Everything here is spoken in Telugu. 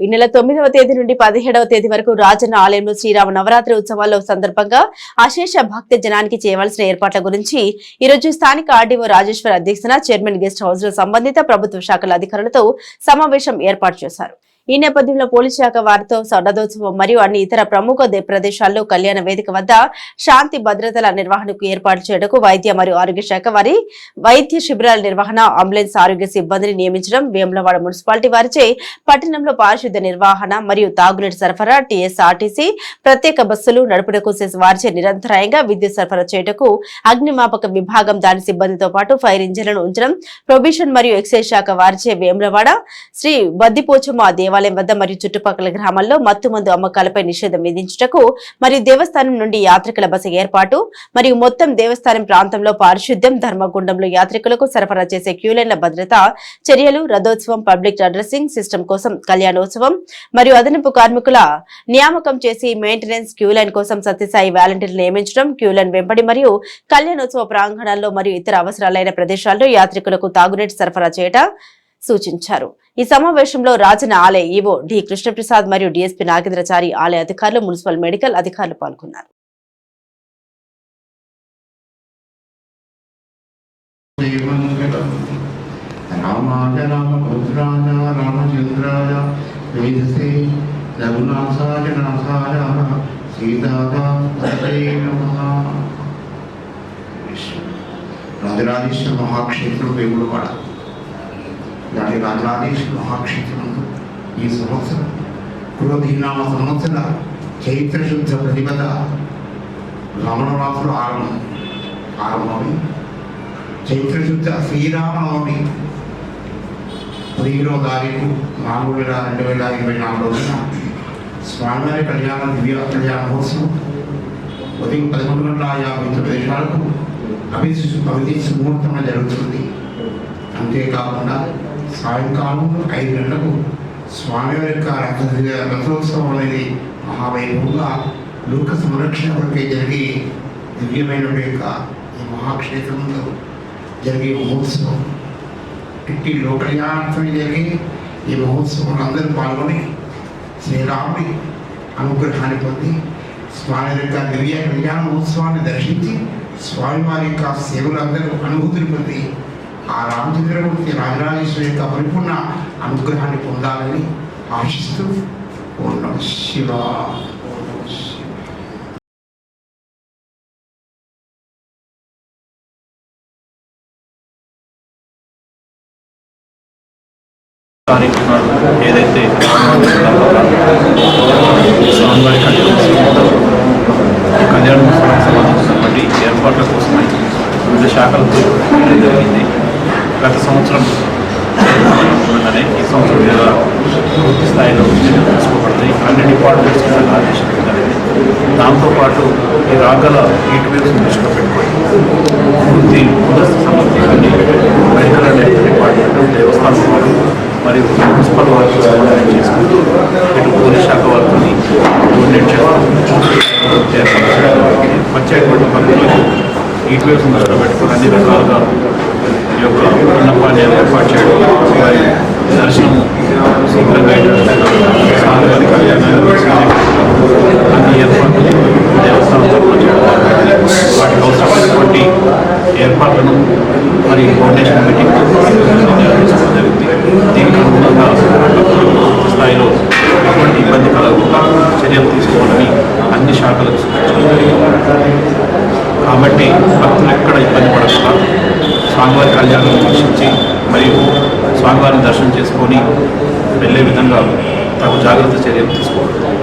ఈ నెల తొమ్మిదవ తేదీ నుండి పదిహేడవ తేదీ వరకు రాజన్న ఆలయంలో శ్రీరామ నవరాత్రి ఉత్సవాల్లో సందర్భంగా అశేష భక్త జనానికి చేయవలసిన ఏర్పాట్ల గురించి ఈరోజు స్థానిక ఆర్డీఓ రాజేశ్వర్ అధ్యక్షతన చైర్మన్ గెస్ట్ హౌస్లో సంబంధిత ప్రభుత్వ శాఖల అధికారులతో సమావేశం ఏర్పాటు చేశారు. ఈ నేపథ్యంలో పోలీస్ శాఖ వారితో సన్నదోత్సవం మరియు అన్ని ఇతర ప్రముఖ ప్రదేశాల్లో కళ్యాణ వేదిక వద్ద శాంతి భద్రతల నిర్వహణకు ఏర్పాటు చేయడకు వైద్య మరియు ఆరోగ్య శాఖ వారి వైద్య శిబిరాల నిర్వహణ అంబులెన్స్ ఆరోగ్య సిబ్బందిని నియమించడం వేములవాడ మున్సిపాలిటీ వారిచే పట్టణంలో పారిశుద్ధ నిర్వహణ మరియు తాగునీటి సరఫరా టీఎస్ఆర్టీసీ ప్రత్యేక బస్సులు నడుపుటకు వారిచే నిరంతరాయంగా విద్యుత్ సరఫరా చేయటకు అగ్నిమాపక విభాగం దాని సిబ్బందితో పాటు ఫైర్ ఇంజిన్లను ఉంచడం ప్రొబిషన్ మరియు ఎక్సైజ్ శాఖ వారిచే వేములవాడ శ్రీ బద్దిపోచమ్మ దేవాలయం వద్ద మరియు చుట్టుపక్కల గ్రామాల్లో మత్తు మందు అమ్మకాలపై నిషేధం విధించుటకు మరియు దేవస్థానం నుండి యాత్రికుల బస ఏర్పాటు మరియు మొత్తం దేవస్థానం ప్రాంతంలో పారిశుద్ధ్యం ధర్మగుండంలో యాత్రికులకు సరఫరా చేసే క్యూలైన్ల భద్రత చర్యలు రథోత్సవం పబ్లిక్ అడ్రసింగ్ సిస్టమ్ కోసం కళ్యాణోత్సవం మరియు అదనపు కార్మికుల నియామకం చేసి మెయింటెనెన్స్ క్యూలైన్ కోసం సత్యసాయి వాలంటీర్లు నియమించడం క్యూలైన్ వెంబడి మరియు కళ్యాణోత్సవ ప్రాంగణాల్లో మరియు ఇతర అవసరాలైన ప్రదేశాల్లో యాత్రికులకు తాగునీటి సరఫరా చేయట సూచించారు. ఈ సమావేశంలో రాజన ఆలయ ఈవో డి కృష్ణప్రసాద్ మరియు డిఎస్పీ నాగేంద్రచారి ఆలయ అధికారులు మున్సిపల్ మెడికల్ అధికారులు పాల్గొన్నారు. రామాయ రామభద్రాయ రామచంద్రాయ వేదసే రఘునాథాయ నాథాయ సీతాయ రాజరాజేశ్వర మహాక్షేత్రం వేములవాడ దాని రాజరాజేశ్వర మహాక్షేత్రంలో ఈ సంవత్సరం క్రోధీనామ సంవత్సర చైత్రశుద్ధ ప్రతిపద రమణవాసులు ఆరంభం ఆరంభమై చైత్రశుద్ధ శ్రీరామనవమి. పదిహేనో తారీఖు నాలుగు వేల రెండు వేల ఇరవై నాలుగు రోజున స్వామివారి కళ్యాణ దివ్య కళ్యాణ మహోత్సవం. ఉదయం పదకొండు గంటల యాభై తొమ్మిది నిమిషాలకు అభిష్ అభిషేక ముహూర్తం జరుగుతుంది. అంతేకాకుండా సాయంకాలం ఐదు గంటలకు స్వామివారి యొక్క రథ రథోత్సవం అనేది మహావైభవంగా లోక సంరక్షణ వరకే జరిగే దివ్యమైన యొక్క ఈ మహాక్షేత్రంలో జరిగే మహోత్సవం. ఇట్టి లోకయాత్రమే జరిగే ఈ మహోత్సవంలో అందరూ పాల్గొని శ్రీరాముడి అనుగ్రహాన్ని పొంది స్వామి యొక్క దివ్య కళ్యాణ మహోత్సవాన్ని దర్శించి స్వామివారి యొక్క సేవలు అందరూ అనుభూతిని పొంది ఆ రామచంద్రమూర్తి రాజరాజేశ్వరి యొక్క పరిపూర్ణ అనుగ్రహాన్ని పొందాలని ఆశిస్తూ ఓం శివ ఓం ఏదైతే స్వామివారి కళ్యాణ కళ్యాణ ఈ సంబంధించినటువంటి ఏర్పాట్ల కోసమై వివిధ శాఖలతో జరిగింది. గత సంవత్సరం ఉండగానే ఈ సంవత్సరం మీద పూర్తి స్థాయిలో చర్యలు తీసుకోబడతాయి అన్ని డిపార్ట్మెంట్స్ కింద ఆదేశించడం జరిగింది దాంతోపాటు ఈ రాగల హీట్ వేవ్స్ దృష్టిలో పెట్టుకొని పూర్తి ముందస్తు సంబంధించి మెడికల్ అండ్ హెల్త్ డిపార్ట్మెంట్ దేవస్థానం వారు మరియు మున్సిపల్ వారికి సమన్వయం చేసుకుంటూ ఇటు పోలీస్ శాఖ వారితో కోఆర్డినేట్ చేయడం వచ్చేటువంటి పనులకు హీట్ వేవ్స్ దృష్టిలో పెట్టుకుని అన్ని రకాలుగా యొక్క విన్నపాన్ని ఏర్పాటు చేయడం వారి దర్శనం శీఘ్రంగా అయ్యేటట్టు అన్ని ఏర్పాట్లు దేవస్థానం తరఫున చేయడం వాటికి అవసరమైనటువంటి ఏర్పాట్లను మరి కోఆర్డినేషన్ కమిటీ నిర్వహించడం జరిగింది దీనికి అనుగుణంగా స్థాయిలో ఎటువంటి ఇబ్బంది కలగకుండా చర్యలు తీసుకోవాలని అన్ని శాఖలకు సూచించడం జరిగింది. కాబట్టి భక్తులు ఎక్కడ ఇబ్బంది పడకుండా స్వామివారి కళ్యాణం వీక్షించి మరియు స్వామివారిని దర్శనం చేసుకొని వెళ్ళే విధంగా తగు జాగ్రత్త చర్యలు తీసుకోవాలి.